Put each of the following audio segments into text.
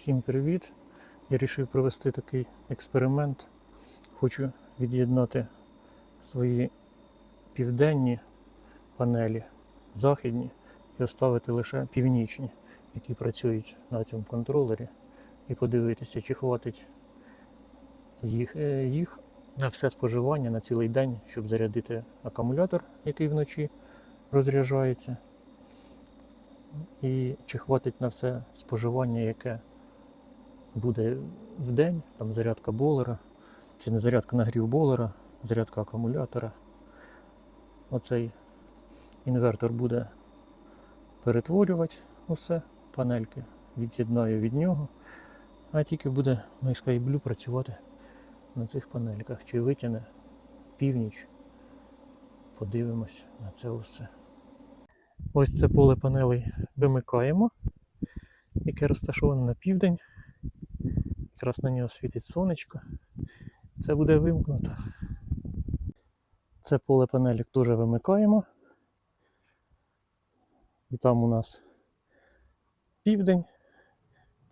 Всім привіт! Я вирішив провести такий експеримент. Хочу від'єднати свої південні панелі, західні, і оставити лише північні, які працюють на цьому контролері, і подивитися, чи хватить їх, е, їх на все споживання на цілий день, щоб зарядити акумулятор, який вночі розряджається. І чи хватить на все споживання, яке буде в день, там зарядка болера, чи не зарядка нагрів болера, зарядка акумулятора. Оцей інвертор буде перетворювати усе, панельки від'єднаю від нього, а тільки буде MySky Blue працювати на цих панельках. Чи витягне північ. Подивимось на це усе. Ось це поле панелей вимикаємо, яке розташоване на південь. Якраз на нього світить сонечко. Це буде вимкнуто. Це поле панелік теж вимикаємо. І там у нас південь,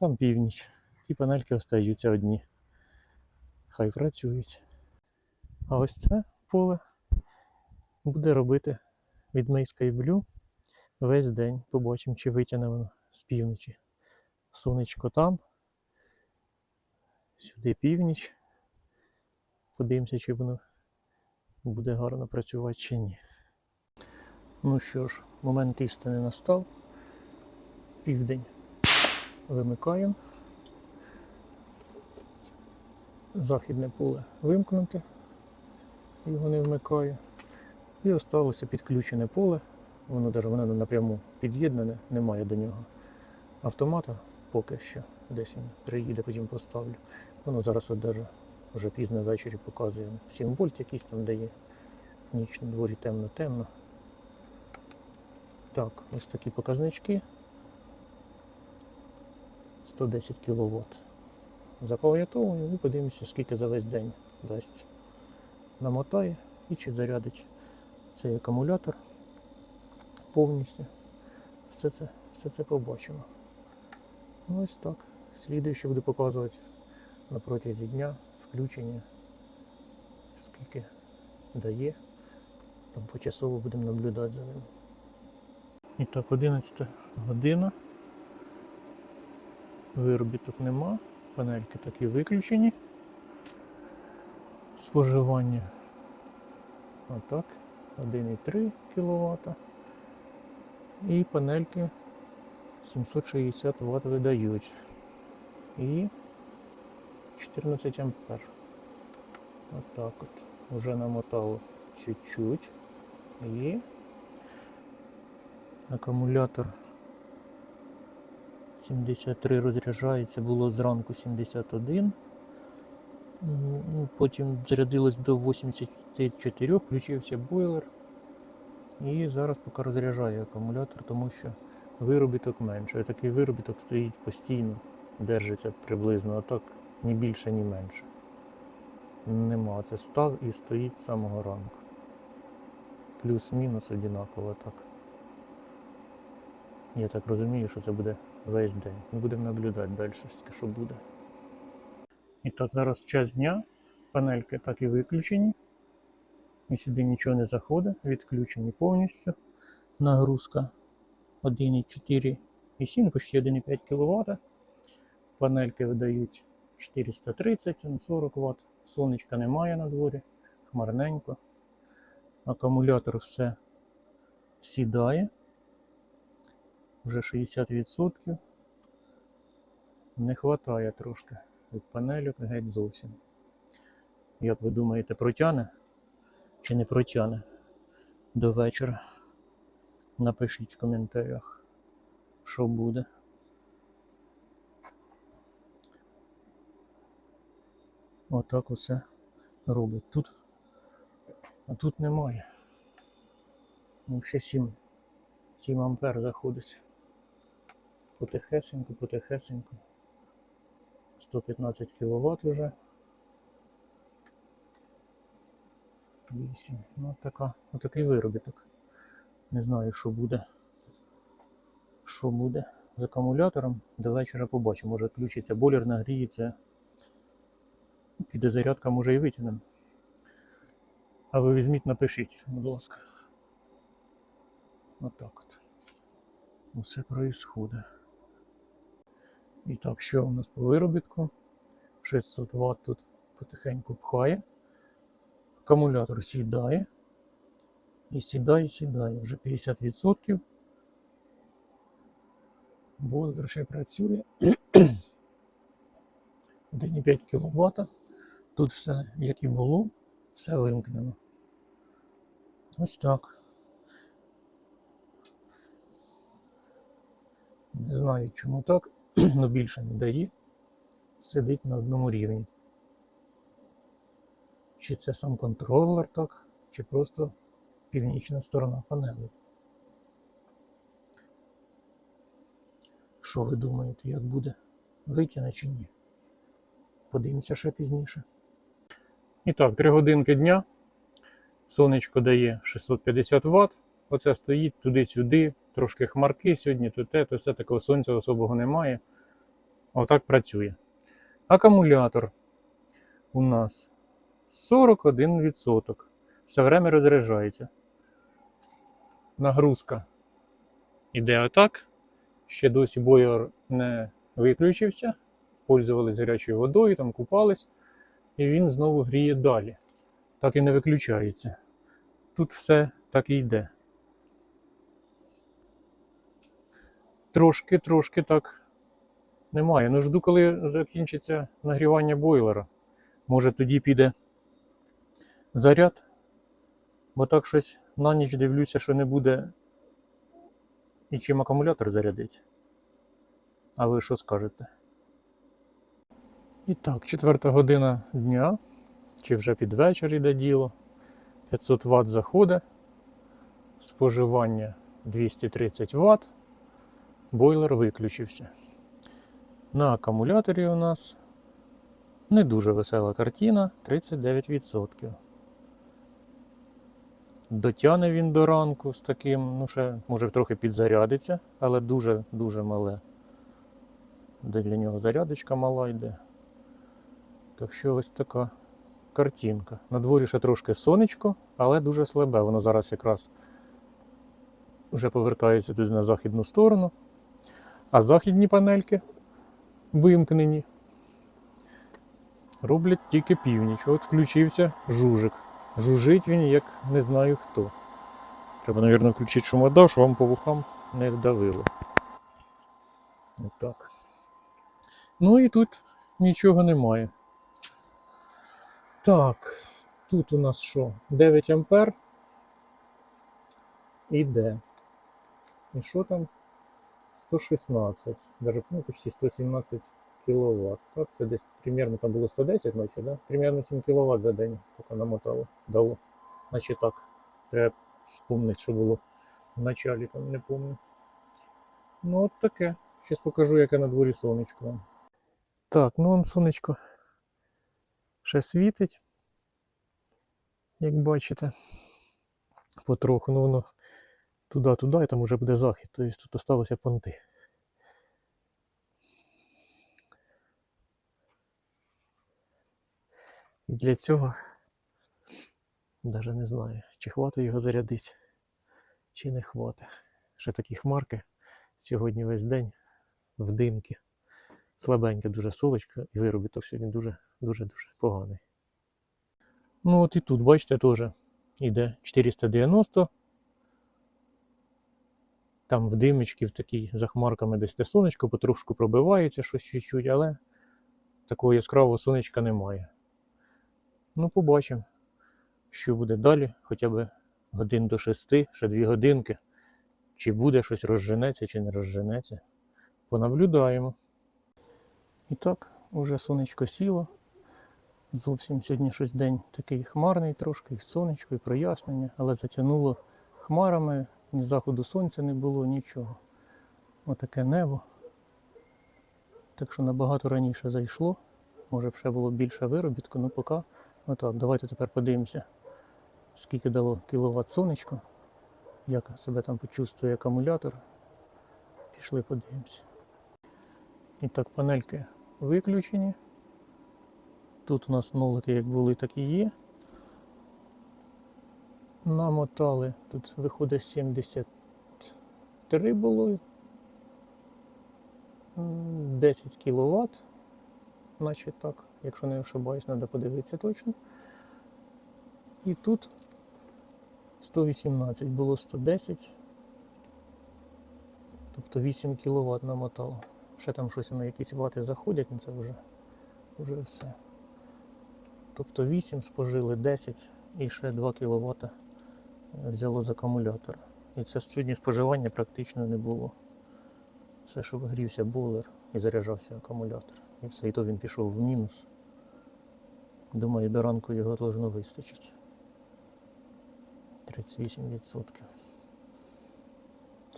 там північ. Ті панельки остаються одні. Хай працюють. А ось це поле буде робити від May Blue весь день. Побачимо, чи витягне воно з півночі. Сонечко там. Сюди північ. Подивимося, чи воно буде гарно працювати чи ні. Ну що ж, момент істини настав. Південь вимикаємо. Західне поле вимкнуте, його не вмикає. І осталося підключене поле. Воно даже воно напряму під'єднане, немає до нього автомата поки що. Десь він приїде, потім поставлю. Воно зараз от даже вже пізно ввечері показує 7 вольт якийсь там дає. Ніч на дворі темно-темно. Так, ось такі показнички. 110 кВт. Запам'ятовуємо і подивимося, скільки за весь день дасть. Намотає і чи зарядить цей акумулятор повністю. Все це, все це побачимо. Ну ось так. Слідуюче буду показувати на протязі дня включення, скільки дає. Там почасово будемо наблюдати за ним. І так, 11 година. Виробіток нема, панельки такі виключені. Споживання. Отак. 1,3 кВт. І панельки 760 Вт видають. І 14 ампер. Отак от. Вже намотало чуть-чуть. І акумулятор 73 розряджається, було зранку 71. Ну, Потім зарядилось до 84, включився бойлер. І зараз поки розряджає акумулятор, тому що виробіток менше. Такий виробіток стоїть постійно, держиться приблизно, а так ні більше, ні менше. Нема. Це став і стоїть з самого ранку. Плюс-мінус однаково так. Я так розумію, що це буде весь день. Ми будемо наблюдати далі, що буде. І так, зараз час дня. Панельки так і виключені. І сюди нічого не заходить, відключені повністю. Нагрузка 1,4 і 7, почти 1,5 кВт. Панельки видають 430 на 40 Вт. Сонечка немає на дворі, хмарненько. Акумулятор все сідає. Вже 60%. Не вистачає трошки від панелю геть зовсім. Як ви думаєте, протягне чи не протягне до вечора? Напишіть в коментарях, що буде. Отак усе робить тут. А тут немає. Ще 7, 7 ампер заходить. Потихесенько, потихесенько. 115 кВт вже. 8. Ну, така, отакий виробіток. Не знаю, що буде. Що буде. з акумулятором. До вечора побачимо. Може включиться бойлер, нагріється. Піде зарядка, може і витягнемо. А ви візьміть, напишіть, будь ласка. Отак от. Усе происходить. І так, що у нас по виробітку? 600 Вт тут потихеньку пхає. Акумулятор сідає. І сідає, сідає. Вже 50%. Бойлер ще працює. 1,5 кВт. Тут все, як і було, все вимкнено. Ось так. Не знаю, чому так, але більше не дає. Сидить на одному рівні. Чи це сам контролер так, чи просто північна сторона панелі. Що ви думаєте, як буде? Витягне чи ні? Подивимося ще пізніше. І так, 3 годинки дня. Сонечко дає 650 Вт. Оце стоїть туди-сюди, трошки хмарки сьогодні, то те, то все такого сонця особого немає. Отак працює. Акумулятор у нас 41%. Все время розряджається. Нагрузка іде отак. Ще досі бойлер не виключився. Пользувались гарячою водою, там купались, і він знову гріє далі. Так і не виключається. Тут все так і йде. Трошки-трошки так немає. Ну жду, коли закінчиться нагрівання бойлера. Може тоді піде заряд. Бо так щось на ніч дивлюся, що не буде і чим акумулятор зарядить. А ви що скажете? І так, четверта година дня, чи вже під вечір йде діло. 500 Вт заходить, споживання 230 Вт, бойлер виключився. На акумуляторі у нас не дуже весела картина 39%. Дотяне він до ранку з таким, ну ще може трохи підзарядиться, але дуже-дуже мале. Де для нього зарядочка мала йде. Так що ось така картинка. На дворі ще трошки сонечко, але дуже слабе. Воно зараз якраз вже повертається туди на західну сторону. А західні панельки вимкнені. Роблять тільки північ. От включився жужик. Жужить він, як не знаю хто. Треба, мабуть, включити шумодав, щоб вам по вухам не давило. Отак. Ну і тут нічого немає. Так, тут у нас що? 9 ампер. Іде. І що там? 116. Даже ну, почти 117 кВт. Так, це десь примерно там було 110 ночі, да? Примерно 7 кВт за день поки намотало, дало. Значить так. Треба вспомнити, що було в началі, там не пам'ятаю. Ну от таке. Зараз покажу, яке на дворі сонечко. Так, ну он сонечко ще світить. Як бачите. Потроху, ну воно туди-туди, і там вже буде захід, тобто тут осталося понти. І для цього навіть не знаю, чи хватить його зарядити, чи не хватить. Ще такі хмарки сьогодні весь день в димки. Слабеньке дуже солочко і виробіток сьогодні дуже-дуже-дуже поганий. Ну от і тут, бачите, теж іде 490. Там в димочки, в такій за хмарками десь те сонечко потрошку пробивається щось чуть-чуть, але такого яскравого сонечка немає. Ну, побачимо, що буде далі, хоча б годин до 6, ще 2 годинки. Чи буде щось розженеться, чи не розженеться. Понаблюдаємо. І так, уже сонечко сіло. Зовсім сьогодні щось день такий хмарний трошки, і сонечко, і прояснення, але затягнуло хмарами, ні заходу сонця не було, нічого. Отаке небо. Так що набагато раніше зайшло. Може б ще було більше виробітку, ну поки. Отак, давайте тепер подивимося, скільки дало кіловат сонечко, як себе там почувствує акумулятор. Пішли подивимося. І так, панельки виключені. Тут у нас нолики як були, так і є. Намотали, тут виходить 73 було. 10 кВт, наче так, якщо не ошибаюсь, треба подивитися точно. І тут 118, було 110. Тобто 8 кВт намотало. Ще там щось на якісь вати заходять, ну це вже, вже все. Тобто 8 спожили 10 і ще 2 кВт взяло з акумулятора. І це сьогодні споживання практично не було. Все, що вигрівся бойлер і заряджався акумулятор. І все, і то він пішов в мінус. Думаю, до ранку його должно вистачити. 38%.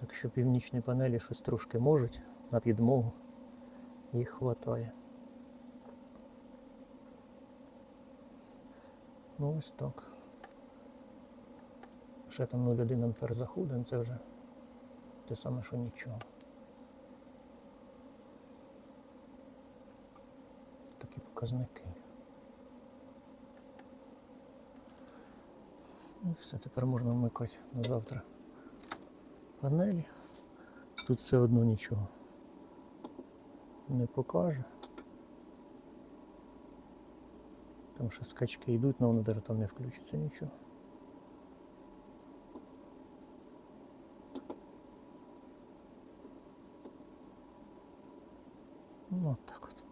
Так що північні панелі щось трошки можуть на підмогу. Їх хватає. Ну ось так. Ще там 0,1 ампер заходить, це вже те саме, що нічого. Такі показники. Ну, все, тепер можна вмикати на завтра панелі. Тут все одно нічого не покаже. Там ще скачки йдуть, але навіть там не включиться нічого. Ну, от так от.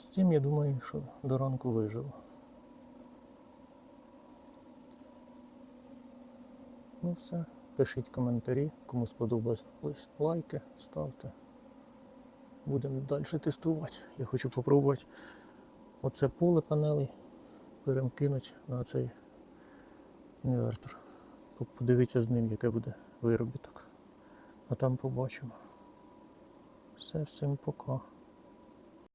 З цим я думаю, що до ранку виживу. Ну все, пишіть коментарі, кому сподобалось лайки, ставте. Будемо далі тестувати. Я хочу спробувати оце поле панелей перемкинути на цей інвертор. Подивіться з ним, яке буде виробіток. А там побачимо. Все, всім пока.